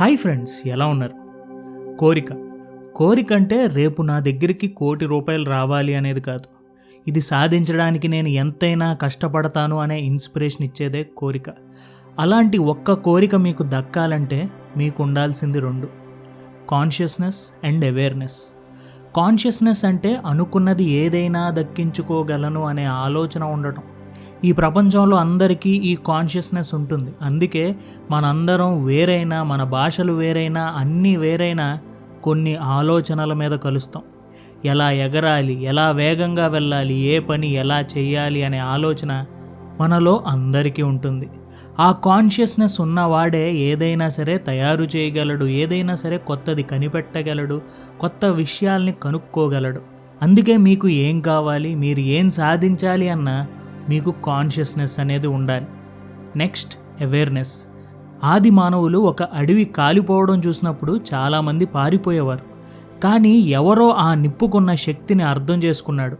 Hi friends ఎలా ఉన్నారు? కోరిక. కోరిక అంటే రేపు నా దగ్గరికి కోటి రూపాయలు రావాలి అనేది కాదు. ఇది సాధించడానికి నేను ఎంతైనా కష్టపడతాను అనే ఇన్స్పిరేషన్ ఇచ్చేదే కోరిక. అలాంటి ఒక్క కోరిక మీకు దక్కాలంటే మీకు ఉండాల్సింది రెండు. Consciousness and awareness. కాన్షియస్నెస్ అంటే అనుకున్నది ఏదైనా దక్కించుకోగలను అనే ఆలోచన ఉండటం. ఈ ప్రపంచంలో అందరికీ ఈ కాన్షియస్నెస్ ఉంటుంది. అందుకే మనందరం వేరైనా మన భాషలు వేరైనా అన్నీ వేరైనా కొన్ని ఆలోచనల మీద కలుస్తాం. ఎలా ఎగరాలి ఎలా వేగంగా వెళ్ళాలి ఏ పని ఎలా చేయాలి అనే ఆలోచన మనలో అందరికీ ఉంటుంది. ఆ కాన్షియస్నెస్ ఉన్నవాడే ఏదైనా సరే తయారు చేయగలడు ఏదైనా సరే కొత్తది కనిపెట్టగలడు కొత్త విషయాల్ని కనుక్కోగలడు. అందుకే మీకు ఏం కావాలి మీరు ఏం సాధించాలి అన్న మీకు కాన్షియస్నెస్ అనేది ఉండాలి. నెక్స్ట్ అవేర్నెస్ ఆది మానవులు ఒక అడవి కాలిపోవడం చూసినప్పుడు చాలామంది పారిపోయేవారు. కానీ ఎవరో ఆ నిప్పుకున్న శక్తిని అర్థం చేసుకున్నాడు.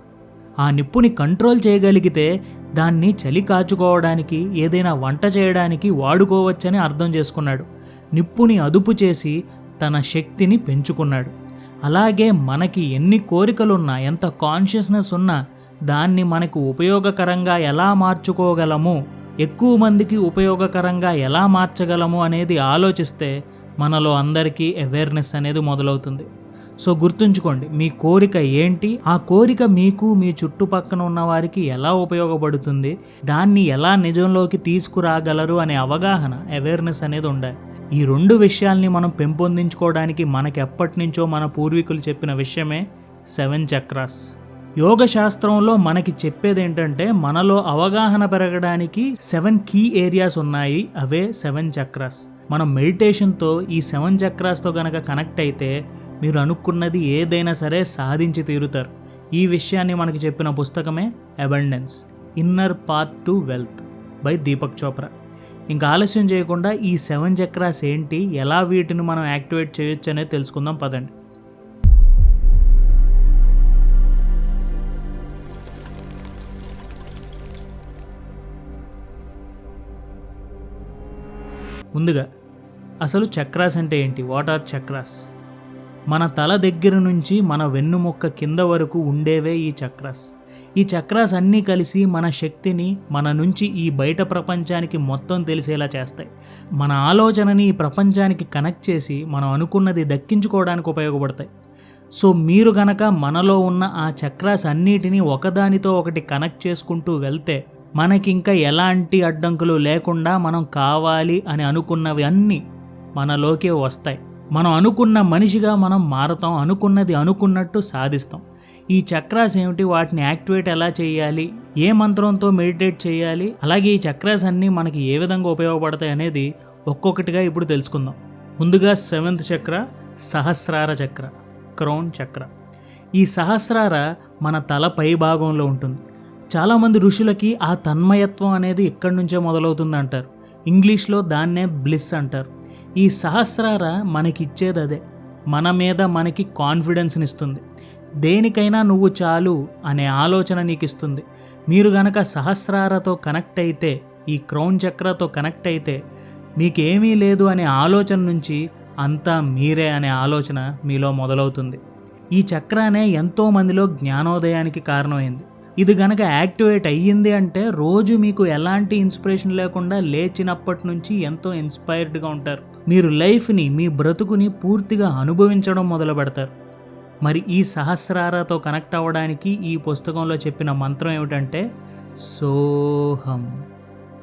ఆ నిప్పుని కంట్రోల్ చేయగలిగితే దాన్ని చలి కాచుకోవడానికి ఏదైనా వంట చేయడానికి వాడుకోవచ్చని అర్థం చేసుకున్నాడు. నిప్పుని అదుపు చేసి తన శక్తిని పెంచుకున్నాడు. అలాగే మనకి ఎన్ని కోరికలున్నా ఎంత కాన్షియస్నెస్ ఉన్నా దాన్ని మనకు ఉపయోగకరంగా ఎలా మార్చుకోగలము? ఎక్కువ మందికి ఉపయోగకరంగా ఎలా మార్చగలము అనేది ఆలోచిస్తే మనలో అందరికీ అవేర్నెస్ అనేది మొదలవుతుంది. సో గుర్తుంచుకోండి మీ కోరిక ఏంటి? ఆ కోరిక మీకు మీ చుట్టుపక్కన ఉన్న వారికి ఎలా ఉపయోగపడుతుంది? దాన్ని ఎలా నిజంలోకి తీసుకురాగలరు అనే అవగాహన అవేర్నెస్ అనేది ఉండాలి. ఈ రెండు విషయాల్ని మనం పెంపొందించుకోవడానికి మనకి ఎప్పటి నుంచో మన పూర్వీకులు చెప్పిన విషయమే సెవెన్ చక్రాస్. యోగ శాస్త్రంలో మనకి చెప్పేది ఏంటంటే మనలో అవగాహన పెరగడానికి సెవెన్ కీ ఏరియాస్ ఉన్నాయి. అవే సెవెన్ చక్రాస్. మనం మెడిటేషన్తో ఈ సెవెన్ చక్రాస్తో గనక కనెక్ట్ అయితే మీరు అనుకున్నది ఏదైనా సరే సాధించి తీరుతారు. ఈ విషయాన్ని మనకి చెప్పిన పుస్తకమే abundance inner path to wealth by Deepak Chopra ఇంకా ఆలస్యం చేయకుండా ఈ సెవెన్ చక్రాస్ ఏంటి ఎలా వీటిని మనం యాక్టివేట్ చేయొచ్చు అనేది తెలుసుకుందాం. పదండి. ముందుగా అసలు చక్రాస్ అంటే ఏంటి? What are chakras? మన తల దగ్గర నుంచి మన వెన్నుముక్క కింద వరకు ఉండేవే ఈ చక్రాస్. ఈ చక్రాస్ అన్నీ కలిసి మన శక్తిని మన నుంచి ఈ బయట ప్రపంచానికి మొత్తం తెలిసేలా చేస్తాయి. మన ఆలోచనని ఈ ప్రపంచానికి కనెక్ట్ చేసి మనం అనుకున్నది దక్కించుకోవడానికి ఉపయోగపడతాయి. సో మీరు గనక మనలో ఉన్న ఆ చక్రాస్ అన్నిటినీ ఒకదానితో ఒకటి కనెక్ట్ చేసుకుంటూ వెళ్తే మనకింకా ఎలాంటి అడ్డంకులు లేకుండా మనం కావాలి అని అనుకున్నవి అన్నీ మనలోకే వస్తాయి. మనం అనుకున్న మనిషిగా మనం మారతాం అనుకున్నది అనుకున్నట్టు సాధిస్తాం. ఈ చక్రాస్ ఏమిటి? వాటిని యాక్టివేట్ ఎలా చేయాలి? ఏ మంత్రంతో మెడిటేట్ చేయాలి? అలాగే ఈ చక్రాస్ అన్నీ మనకి ఏ విధంగా ఉపయోగపడతాయి అనేది ఒక్కొక్కటిగా ఇప్పుడు తెలుసుకుందాం. ముందుగా సెవెంత్ చక్ర సహస్రార చక్ర క్రౌన్ చక్ర. ఈ సహస్రార మన తల పై భాగంలో ఉంటుంది. చాలామంది ఋషులకి ఆ తన్మయత్వం అనేది ఇక్కడి నుంచే మొదలవుతుంది అంటారు ఇంగ్లీష్లో దాన్నే బ్లిస్ అంటారు. ఈ సహస్రార మనకిచ్చేది అదే. మన మీద మనకి కాన్ఫిడెన్స్ని ఇస్తుంది దేనికైనా నువ్వు చాలు అనే ఆలోచన నీకు ఇస్తుంది మీరు గనక సహస్రారతో కనెక్ట్ అయితే ఈ క్రౌన్ చక్రతో కనెక్ట్ అయితే మీకేమీ లేదు అనే ఆలోచన నుంచి అంతా మీరే అనే ఆలోచన మీలో మొదలవుతుంది. ఈ చక్రానే ఎంతో మందిలో జ్ఞానోదయానికి కారణమైంది. ఇది గనక యాక్టివేట్ అయ్యింది అంటే రోజు మీకు ఎలాంటి ఇన్స్పిరేషన్ లేకుండా లేచినప్పటి నుంచి ఎంతో ఇన్స్పైర్డ్గా ఉంటారు. మీరు లైఫ్ని మీ బ్రతుకుని పూర్తిగా అనుభవించడం మొదలు పెడతారు. మరి ఈ సహస్రారాతో కనెక్ట్ అవ్వడానికి ఈ పుస్తకంలో చెప్పిన మంత్రం ఏమిటంటే సోహం.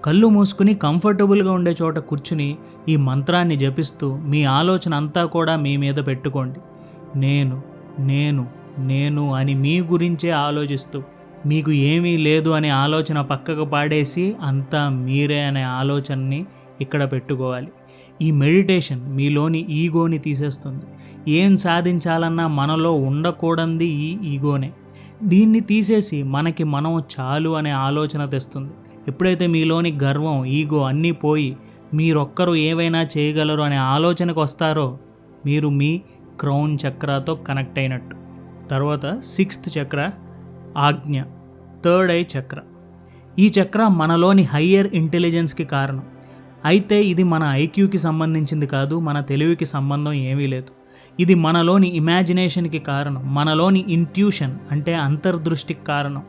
కళ్ళు మూసుకుని కంఫర్టబుల్గా ఉండే చోట కూర్చుని ఈ మంత్రాన్ని జపిస్తూ మీ ఆలోచన అంతా కూడా మీ మీద పెట్టుకోండి. నేను నేను నేను అని మీ గురించే ఆలోచిస్తూ మీకు ఏమీ లేదు అనే ఆలోచన పక్కకు పాడేసి అంతా మీరే అనే ఆలోచనని ఇక్కడ పెట్టుకోవాలి. ఈ మెడిటేషన్ మీలోని ఈగోని తీసేస్తుంది. ఏం సాధించాలన్నా మనలో ఉండకూడంది ఈ ఈగోనే. దీన్ని తీసేసి మనకి మనం చాలు అనే ఆలోచన తెస్తుంది. ఎప్పుడైతే మీలోని గర్వం ఈగో అన్నీ పోయి మీరొక్కరు ఏవైనా చేయగలరు అనే ఆలోచనకు వస్తారో మీరు మీ క్రౌన్ చక్రాతో కనెక్ట్ అయినట్టు. తర్వాత సిక్స్త్ చక్ర ఆజ్ఞ థర్డ్ ఐ చక్ర. ఈ చక్ర మనలోని హయ్యర్ ఇంటెలిజెన్స్కి కారణం. అయితే ఇది మన ఐక్యూకి సంబంధించింది కాదు మన తెలివికి సంబంధం ఏమీ లేదు. ఇది మనలోని ఇమాజినేషన్కి కారణం మనలోని ఇంట్యూషన్ అంటే అంతర్దృష్టికి కారణం.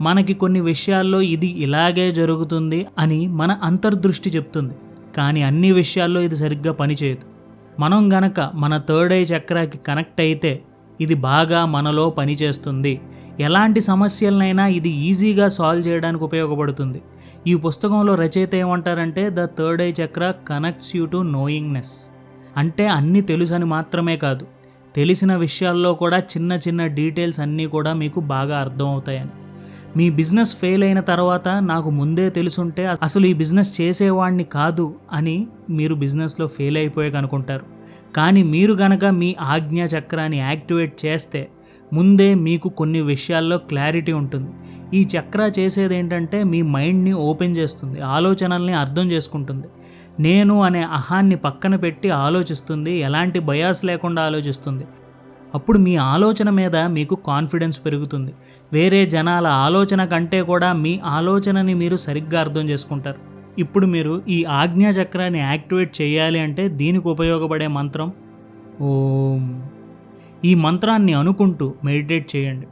మనకి కొన్ని విషయాల్లో ఇది ఇలాగే జరుగుతుంది అని మన అంతర్దృష్టి చెప్తుంది కానీ అన్ని విషయాల్లో ఇది సరిగ్గా పనిచేయదు. మనం గనక మన థర్డ్ ఐ చక్రాకి కనెక్ట్ అయితే ఇది బాగా మనలో పనిచేస్తుంది. ఎలాంటి సమస్యలనైనా ఇది ఈజీగా సాల్వ్ చేయడానికి ఉపయోగపడుతుంది. ఈ పుస్తకంలో రచయిత ఏమంటారంటే the third eye chakra connects you to knowingness. అంటే అన్నీ తెలుసని మాత్రమే కాదు. తెలిసిన విషయాల్లో కూడా చిన్న చిన్న డీటెయిల్స్ అన్నీ కూడా మీకు బాగా అర్థం అవుతాయని మీ బిజినెస్ ఫెయిల్ అయిన తర్వాత నాకు ముందే తెలుసుంటే అసలు ఈ బిజినెస్ చేసేవాడిని కాదు అని మీరు బిజినెస్లో ఫెయిల్ అయిపోయాక అనుకుంటారు. కానీ మీరు గనక మీ ఆజ్ఞా చక్రాన్ని యాక్టివేట్ చేస్తే ముందే మీకు కొన్ని విషయాల్లో క్లారిటీ ఉంటుంది. ఈ చక్ర చేసేది ఏంటంటే మీ మైండ్ని ఓపెన్ చేస్తుంది ఆలోచనల్ని అర్థం చేసుకుంటుంది. నేను అనే అహాన్ని పక్కన పెట్టి ఆలోచిస్తుంది ఎలాంటి బయాస్ లేకుండా ఆలోచిస్తుంది. అప్పుడు మీ ఆలోచన మీద మీకు కాన్ఫిడెన్స్ పెరుగుతుంది. వేరే జనాల ఆలోచన కంటే కూడా మీ ఆలోచనని మీరు సరిగ్గా అర్థం చేసుకుంటారు. ఇప్పుడు మీరు ఈ ఆజ్ఞాచక్రాన్ని యాక్టివేట్ చేయాలి అంటే దీనికి ఉపయోగపడే మంత్రం? ఓం. ఈ మంత్రాన్ని అనుకుంటూ మెడిటేట్ చేయండి.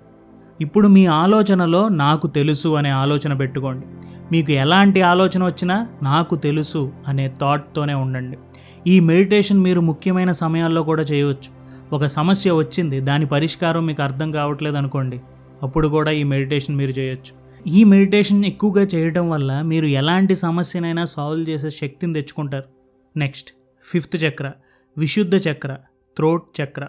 ఇప్పుడు మీ ఆలోచనలో నాకు తెలుసు అనే ఆలోచన పెట్టుకోండి. మీకు ఎలాంటి ఆలోచన వచ్చినా నాకు తెలుసు అనే థాట్తోనే ఉండండి. ఈ మెడిటేషన్ మీరు ముఖ్యమైన సమయాల్లో కూడా చేయవచ్చు. ఒక సమస్య వచ్చింది దాని పరిష్కారం మీకు అర్థం కావట్లేదు అనుకోండి. అప్పుడు కూడా ఈ మెడిటేషన్ మీరు చేయొచ్చు. ఈ మెడిటేషన్ ఎక్కువగా చేయడం వల్ల మీరు ఎలాంటి సమస్యనైనా సాల్వ్ చేసే శక్తిని తెచ్చుకుంటారు. Next fifth chakra Vishuddha chakra throat chakra.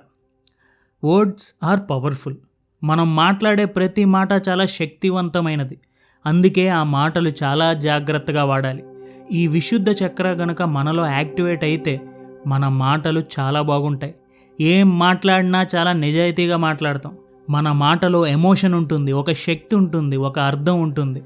Words are powerful. మనం మాట్లాడే ప్రతి మాట చాలా శక్తివంతమైనది. అందుకే ఆ మాటలు చాలా జాగ్రత్తగా వాడాలి. ఈ విశుద్ధ చక్ర గనక మనలో యాక్టివేట్ అయితే మన మాటలు చాలా బాగుంటాయి. ఏం మాట్లాడినా చాలా నిజాయితీగా మాట్లాడతాం. మన మాటలో ఎమోషన్ ఉంటుంది ఒక శక్తి ఉంటుంది ఒక అర్థం ఉంటుంది.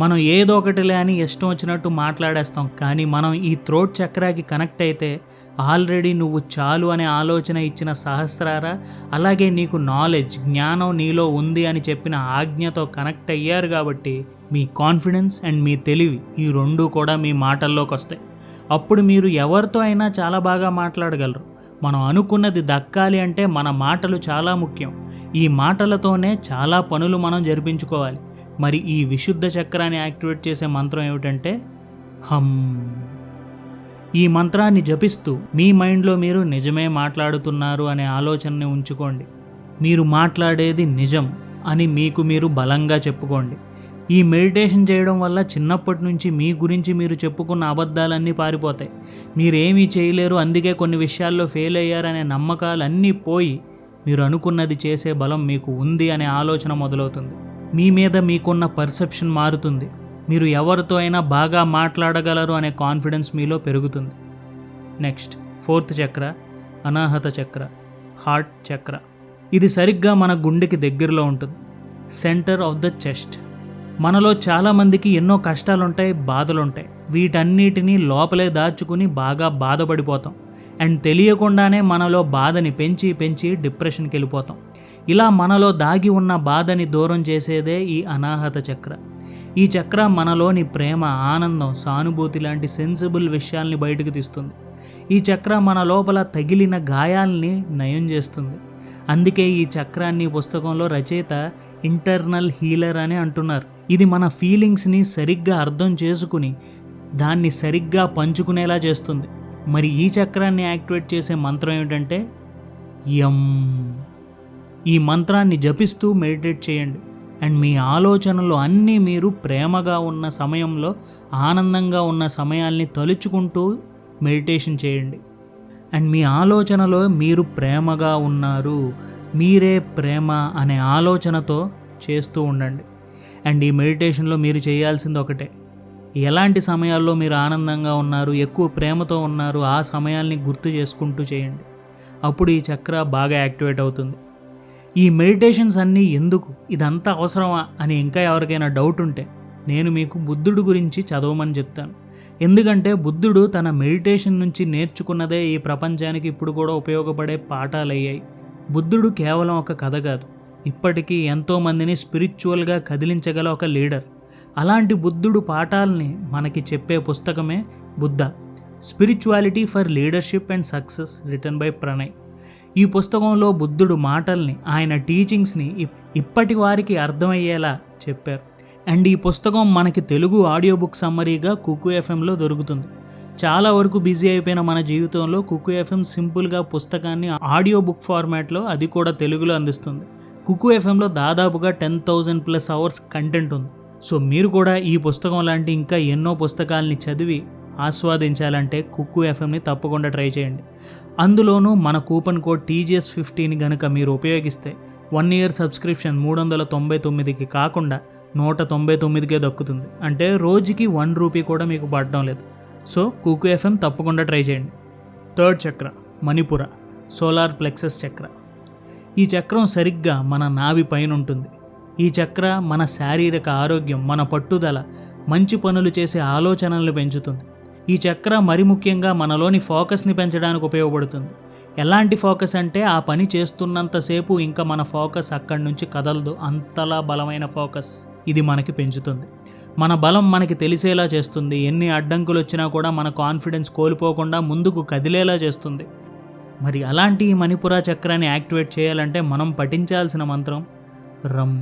మనం ఏదో ఒకటిలే అని ఇష్టం వచ్చినట్టు మాట్లాడేస్తాం కానీ మనం ఈ థ్రోట్ చక్రాకి కనెక్ట్ అయితే ఆల్రెడీ నువ్వు చాలు అనే ఆలోచన ఇచ్చిన సహస్రారా? అలాగే నీకు నాలెడ్జ్ జ్ఞానం నీలో ఉంది అని చెప్పిన ఆజ్ఞతో కనెక్ట్ అయ్యారు కాబట్టి మీ కాన్ఫిడెన్స్ అండ్ మీ తెలివి ఈ రెండు కూడా మీ మాటల్లోకి వస్తాయి అప్పుడు మీరు ఎవరితో అయినా చాలా బాగా మాట్లాడగలరు. మనం అనుకున్నది దక్కాలి అంటే మన మాటలు చాలా ముఖ్యం. ఈ మాటలతోనే చాలా పనులు మనం జరిపించుకోవాలి. మరి ఈ విశుద్ధ చక్రాన్ని యాక్టివేట్ చేసే మంత్రం ఏమిటంటే హమ్. ఈ మంత్రాన్ని జపిస్తూ మీ మైండ్లో మీరు నిజమే మాట్లాడుతున్నారు అనే ఆలోచనని ఉంచుకోండి. మీరు మాట్లాడేది నిజం అని మీకు మీరు బలంగా చెప్పుకోండి. ఈ మెడిటేషన్ చేయడం వల్ల చిన్నప్పటి నుంచి మీ గురించి మీరు చెప్పుకున్న అబద్ధాలన్నీ పారిపోతాయి. మీరేమీ చేయలేరు అందుకే కొన్ని విషయాల్లో ఫెయిల్ అయ్యారనే నమ్మకాలన్నీ పోయి మీరు అనుకున్నది చేసే బలం మీకు ఉంది అనే ఆలోచన మొదలవుతుంది. మీ మీద మీకున్న పర్సెప్షన్ మారుతుంది. మీరు ఎవరితో అయినా బాగా మాట్లాడగలరు అనే కాన్ఫిడెన్స్ మీలో పెరుగుతుంది. నెక్స్ట్ ఫోర్త్ చక్ర అనాహత చక్ర హార్ట్ చక్ర. ఇది సరిగ్గా మన గుండెకి దగ్గరలో ఉంటుంది. Centre of the chest. మనలో చాలామందికి ఎన్నో కష్టాలుంటాయి బాధలుంటాయి. వీటన్నిటినీ లోపలే దాచుకుని బాగా బాధపడిపోతాం. అండ్ తెలియకుండానే మనలో బాధని పెంచి పెంచి డిప్రెషన్కి వెళ్ళిపోతాం ఇలా మనలో దాగి ఉన్న బాధని దూరం చేసేదే ఈ అనాహత చక్ర. ఈ చక్ర మనలోని ప్రేమ ఆనందం సానుభూతి లాంటి సెన్సిబుల్ విషయాల్ని బయటకు తీస్తుంది. ఈ చక్ర మన లోపల తగిలిన గాయాల్ని నయం చేస్తుంది. అందుకే ఈ చక్రాన్ని పుస్తకంలో రచయిత ఇంటర్నల్ హీలర్ అని అంటున్నారు. ఇది మన ఫీలింగ్స్ని సరిగ్గా అర్థం చేసుకుని దాన్ని సరిగ్గా పంచుకునేలా చేస్తుంది. మరి ఈ చక్రాన్ని యాక్టివేట్ చేసే మంత్రం ఏమిటంటే యం. ఈ మంత్రాన్ని జపిస్తూ మెడిటేట్ చేయండి. అండ్ మీ ఆలోచనలు అన్నీ మీరు ప్రేమగా ఉన్న సమయంలో ఆనందంగా ఉన్న సమయాల్ని తలుచుకుంటూ మెడిటేషన్ చేయండి. అండ్ మీ ఆలోచనలో మీరు ప్రేమగా ఉన్నారు మీరే ప్రేమ అనే ఆలోచనతో చేస్తూ ఉండండి. అండ్ ఈ మెడిటేషన్లో మీరు చేయాల్సింది ఒకటే. ఎలాంటి సమయాల్లో మీరు ఆనందంగా ఉన్నారు ఎక్కువ ప్రేమతో ఉన్నారు ఆ సమయాల్ని గుర్తు చేసుకుంటూ చేయండి. అప్పుడు ఈ చక్ర బాగా యాక్టివేట్ అవుతుంది. ఈ మెడిటేషన్స్ అన్నీ ఎందుకు? ఇదంతా అవసరమా? అని ఇంకా ఎవరికైనా డౌట్ ఉంటే నేను మీకు బుద్ధుడు గురించి చదవమని చెప్తాను. ఎందుకంటే బుద్ధుడు తన మెడిటేషన్ నుంచి నేర్చుకున్నదే ఈ ప్రపంచానికి ఇప్పుడు కూడా ఉపయోగపడే పాఠాలయ్యాయి. బుద్ధుడు కేవలం ఒక కథ కాదు. ఇప్పటికీ ఎంతోమందిని స్పిరిచువల్గా కదిలించగల ఒక లీడర్. అలాంటి బుద్ధుడు పాఠాలని మనకి చెప్పే పుస్తకమే Buddha. Spirituality for leadership and success written by Pranay ఈ పుస్తకంలో బుద్ధుడు మాటల్ని ఆయన టీచింగ్స్ని ఇప్- ఇప్పటి వారికి అర్థమయ్యేలా చెప్పారు. అండ్ ఈ పుస్తకం మనకి తెలుగు ఆడియో బుక్ సమ్మరీగా కుకు ఎఫ్ఎంలో దొరుకుతుంది. చాలా వరకు బిజీ అయిపోయిన మన జీవితంలో కుక్కు ఎఫ్ఎం సింపుల్గా పుస్తకాన్ని ఆడియో బుక్ ఫార్మాట్లో అది కూడా తెలుగులో అందిస్తుంది. కుక్కు ఎఫ్ఎంలో దాదాపుగా ten thousand plus hours content ఉంది. సో మీరు కూడా ఈ పుస్తకం లాంటి ఇంకా ఎన్నో పుస్తకాలని చదివి ఆస్వాదించాలంటే కుక్కు ఎఫ్ఎంని తప్పకుండా ట్రై చేయండి. అందులోనూ మన కూపన్ కోడ్ టీజీఎస్ ఫిఫ్టీని కనుక మీరు ఉపయోగిస్తే వన్ ఇయర్ సబ్స్క్రిప్షన్ మూడు వందల తొంభై తొమ్మిదికి కాకుండా నూట తొంభై తొమ్మిదికే దక్కుతుంది. అంటే రోజుకి వన్ రూపీ కూడా మీకు పడడం లేదు. సో కుక్కు ఎఫ్ఎం తప్పకుండా ట్రై చేయండి. Third chakra Manipura solar plexus chakra. ఈ చక్రం సరిగ్గా మన నాభి పైన ఉంటుంది ఈ చక్ర మన శారీరక ఆరోగ్యం మన పట్టుదల మంచి పనులు చేసే ఆలోచనలను పెంచుతుంది. ఈ చక్ర మరి ముఖ్యంగా మనలోని ఫోకస్ని పెంచడానికి ఉపయోగపడుతుంది. ఎలాంటి ఫోకస్ అంటే ఆ పని చేస్తున్నంతసేపు ఇంకా మన ఫోకస్ అక్కడి నుంచి కదలదు. అంతలా బలమైన ఫోకస్ ఇది మనకి పెంచుతుంది. మన బలం మనకి తెలిసేలా చేస్తుంది. ఎన్ని అడ్డంకులు వచ్చినా కూడా మన కాన్ఫిడెన్స్ కోల్పోకుండా ముందుకు కదిలేలా చేస్తుంది. మరి అలాంటి ఈ మణిపుర చక్రాన్ని యాక్టివేట్ చేయాలంటే మనం పఠించాల్సిన మంత్రం రమ్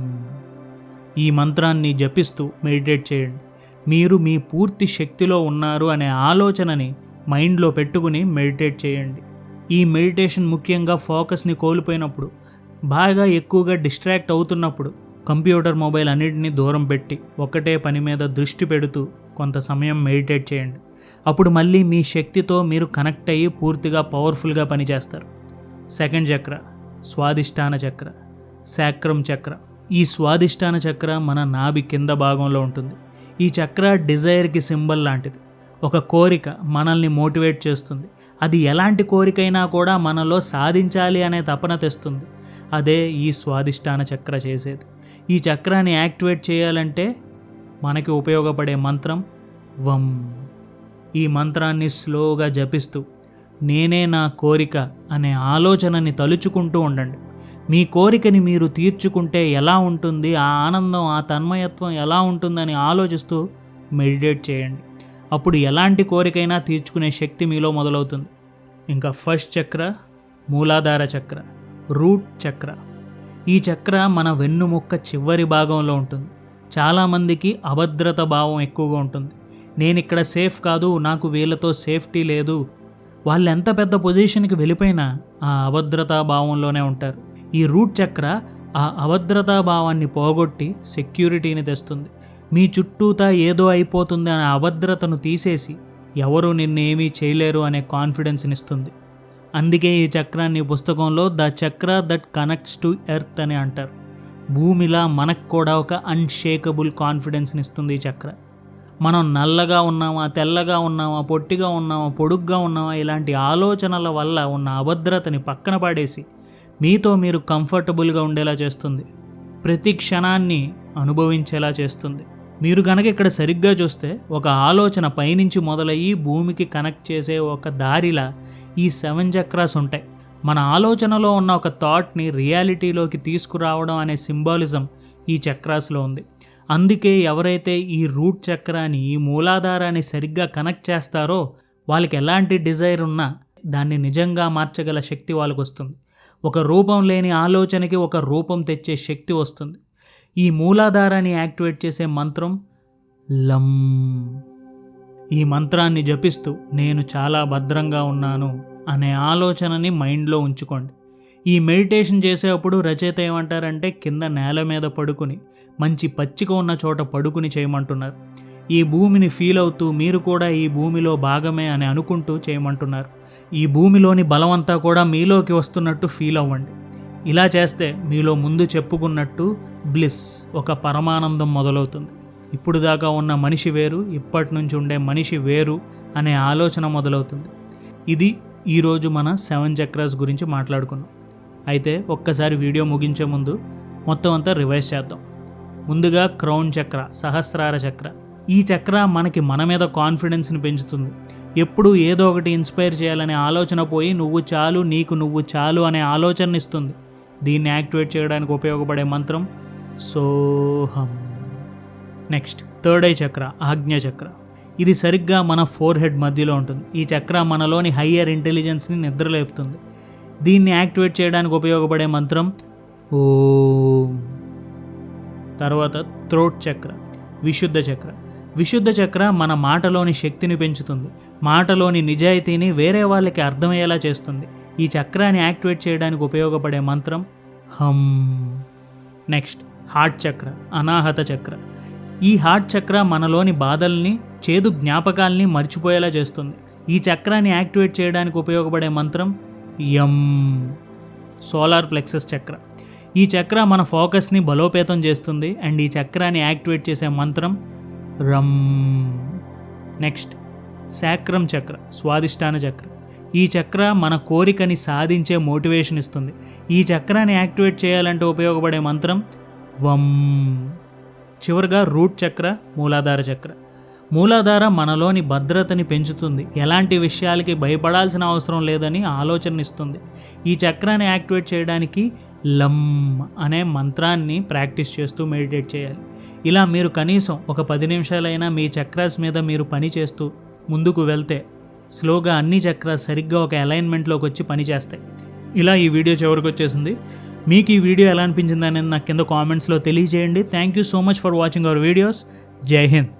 ఈ మంత్రాన్ని జపిస్తూ మెడిటేట్ చేయండి. మీరు మీ పూర్తి శక్తిలో ఉన్నారు అనే ఆలోచనని మైండ్లో పెట్టుకుని మెడిటేట్ చేయండి. ఈ మెడిటేషన్ ముఖ్యంగా ఫోకస్ని కోల్పోయినప్పుడు బాగా ఎక్కువగా డిస్ట్రాక్ట్ అవుతున్నప్పుడు కంప్యూటర్ మొబైల్ అన్నిటిని దూరం పెట్టి ఒకటే పని మీద దృష్టి పెడుతూ కొంత సమయం మెడిటేట్ చేయండి. అప్పుడు మళ్ళీ మీ శక్తితో మీరు కనెక్ట్ అయ్యి పూర్తిగా పవర్ఫుల్గా పనిచేస్తారు. సెకండ్ చక్ర స్వాదిష్టాన చక్ర శాక్రం చక్ర. ఈ స్వాదిష్టాన చక్ర మన నాభి కింద భాగంలో ఉంటుంది. ఈ చక్ర డిజైర్కి సింబల్ లాంటిది. ఒక కోరిక మనల్ని మోటివేట్ చేస్తుంది. అది ఎలాంటి కోరికైనా కూడా మనలో సాధించాలి అనే తపన తెస్తుంది. అదే ఈ స్వాదిష్టాన చక్ర చేసేది. ఈ చక్రాన్ని యాక్టివేట్ చేయాలంటే మనకి ఉపయోగపడే మంత్రం వం. ఈ మంత్రాన్ని స్లోగా జపిస్తూ నేనే నా కోరిక అనే ఆలోచనని తలుచుకుంటూ ఉండండి. మీ కోరికని మీరు తీర్చుకుంటే ఎలా ఉంటుంది ఆ ఆనందం ఆ తన్మయత్వం ఎలా ఉంటుందని ఆలోచిస్తూ మెడిటేట్ చేయండి. అప్పుడు ఎలాంటి కోరికైనా తీర్చుకునే శక్తి మీలో మొదలవుతుంది. ఇంకా ఫస్ట్ చక్ర మూలాధార చక్ర రూట్ చక్ర. ఈ చక్ర మన వెన్నుముక్క చివరి భాగంలో ఉంటుంది. చాలామందికి అభద్రత భావం ఎక్కువగా ఉంటుంది. నేను ఇక్కడ సేఫ్ కాదు నాకు వీళ్ళతో సేఫ్టీ లేదు. వాళ్ళు ఎంత పెద్ద పొజిషన్కి వెళ్ళిపోయినా ఆ అభద్రతా భావంలోనే ఉంటారు. ఈ రూట్ చక్ర ఆ అభద్రతా భావాన్ని పోగొట్టి సెక్యూరిటీని తెస్తుంది. మీ చుట్టూతా ఏదో అయిపోతుంది అనే అభద్రతను తీసేసి ఎవరు నిన్నేమీ చేయలేరు అనే కాన్ఫిడెన్స్ని ఇస్తుంది. అందుకే ఈ చక్రాన్ని పుస్తకంలో the chakra that connects to earth అని అంటారు. భూమిలా మనకు కూడా ఒక అన్షేకబుల్ కాన్ఫిడెన్స్ని ఇస్తుంది ఈ చక్ర. మనం నల్లగా ఉన్నామా తెల్లగా ఉన్నామా పొట్టిగా ఉన్నామా పొడుగ్గా ఉన్నామా ఇలాంటి ఆలోచనల వల్ల ఉన్న అభద్రతని పక్కన పాడేసి మీతో మీరు కంఫర్టబుల్గా ఉండేలా చేస్తుంది. ప్రతి క్షణాన్ని అనుభవించేలా చేస్తుంది. మీరు కనుక ఇక్కడ సరిగ్గా చూస్తే ఒక ఆలోచన పైనుంచి మొదలయ్యి భూమికి కనెక్ట్ చేసే ఒక దారిలా ఈ సెవెన్ చక్రాస్ ఉంటాయి. మన ఆలోచనలో ఉన్న ఒక థాట్ని రియాలిటీలోకి తీసుకురావడం అనే సింబాలిజం ఈ చక్రాస్లో ఉంది. అందుకే ఎవరైతే ఈ రూట్ చక్రాన్ని ఈ మూలాధారాన్ని సరిగ్గా కనెక్ట్ చేస్తారో వాళ్ళకి ఎలాంటి డిజైర్ ఉన్నా దాన్ని నిజంగా మార్చగల శక్తి వాళ్ళకు వస్తుంది ఒక రూపం లేని ఆలోచనకి ఒక రూపం తెచ్చే శక్తి వస్తుంది. ఈ మూలాధారాన్ని యాక్టివేట్ చేసే మంత్రం లం. ఈ మంత్రాన్ని జపిస్తూ నేను చాలా భద్రంగా ఉన్నాను అనే ఆలోచనని మైండ్లో ఉంచుకోండి. ఈ మెడిటేషన్ చేసేటప్పుడు రచయిత ఏమంటారంటే కింద నేల మీద పడుకుని మంచి పచ్చిక ఉన్న చోట పడుకుని చేయమంటున్నారు. ఈ భూమిని ఫీల్ అవుతూ మీరు కూడా ఈ భూమిలో భాగమే అని అనుకుంటూ చేయమంటున్నారు. ఈ భూమిలోని బలమంతా కూడా మీలోకి వస్తున్నట్టు ఫీల్ అవ్వండి. ఇలా చేస్తే మీలో ముందు చెప్పుకున్నట్టు బ్లిస్ ఒక పరమానందం మొదలవుతుంది. ఇప్పుడు దాకా ఉన్న మనిషి వేరు ఇప్పటి నుంచి ఉండే మనిషి వేరు అనే ఆలోచన మొదలవుతుంది. ఇది ఈరోజు మన సెవెన్ చక్రాస్ గురించి మాట్లాడుకున్నాం. అయితే ఒక్కసారి వీడియో ముగించే ముందు మొత్తం అంతా రివైజ్ చేద్దాం. ముందుగా క్రౌన్ చక్ర సహస్రార చక్ర. ఈ చక్ర మనకి మన మీద కాన్ఫిడెన్స్ని పెంచుతుంది. ఎప్పుడు ఏదో ఒకటి ఇన్స్పైర్ చేయాలనే ఆలోచన పోయి నువ్వు చాలు నీకు నువ్వు చాలు అనే ఆలోచన ఇస్తుంది. దీన్ని యాక్టివేట్ చేయడానికి ఉపయోగపడే మంత్రం సోహం. నెక్స్ట్ థర్డ్ ఐ చక్ర ఆజ్ఞ చక్ర. ఇది సరిగ్గా మన ఫోర్ హెడ్ మధ్యలో ఉంటుంది. ఈ చక్ర మనలోని హయ్యర్ ఇంటెలిజెన్స్ని నిద్రలేపుతుంది. దీన్ని యాక్టివేట్ చేయడానికి ఉపయోగపడే మంత్రం ఓ. తర్వాత థ్రోట్ చక్ర విశుద్ధ చక్ర. విశుద్ధ చక్ర మన మాటలోని శక్తిని పెంచుతుంది. మాటలోని నిజాయితీని వేరే వాళ్ళకి అర్థమయ్యేలా చేస్తుంది. ఈ చక్రాన్ని యాక్టివేట్ చేయడానికి ఉపయోగపడే మంత్రం హమ్ నెక్స్ట్ హార్ట్ చక్ర అనాహత చక్ర. ఈ హార్ట్ చక్ర మనలోని బాధల్ని చేదు జ్ఞాపకాల్ని మర్చిపోయేలా చేస్తుంది. ఈ చక్రాన్ని యాక్టివేట్ చేయడానికి ఉపయోగపడే మంత్రం యం సోలార్ ప్లెక్సస్ చక్ర. ఈ చక్ర మన ఫోకస్ని బలోపేతం చేస్తుంది అండ్ ఈ చక్రాన్ని యాక్టివేట్ చేసే మంత్రం రమ్. నెక్స్ట్ శాక్రం చక్ర స్వాదిష్టాన చక్ర. ఈ చక్ర మన కోరికని సాధించే మోటివేషన్ ఇస్తుంది. ఈ చక్రాన్ని యాక్టివేట్ చేయాలంటే ఉపయోగపడే మంత్రం వం చివరిగా రూట్ చక్ర మూలాధార చక్ర. మూలాధార మనలోని భద్రతని పెంచుతుంది. ఎలాంటి విషయాలకి భయపడాల్సిన అవసరం లేదని ఆలోచన ఇస్తుంది ఈ చక్రాన్ని యాక్టివేట్ చేయడానికి లమ్ అనే మంత్రాన్ని ప్రాక్టీస్ చేస్తూ మెడిటేట్ చేయాలి. ఇలా మీరు కనీసం ఒక పది నిమిషాలైనా మీ చక్రాస్ మీద మీరు పని చేస్తూ ముందుకు వెళ్తే స్లోగా అన్ని చక్రాస్ సరిగ్గా ఒక అలైన్మెంట్లోకి వచ్చి పనిచేస్తాయి ఇలా ఈ వీడియో చివరికి వచ్చేసింది. మీకు ఈ వీడియో ఎలా అనిపించింది అనేది నాకు కింద కామెంట్స్లో తెలియజేయండి. Thank you so much for watching our videos Jai Hind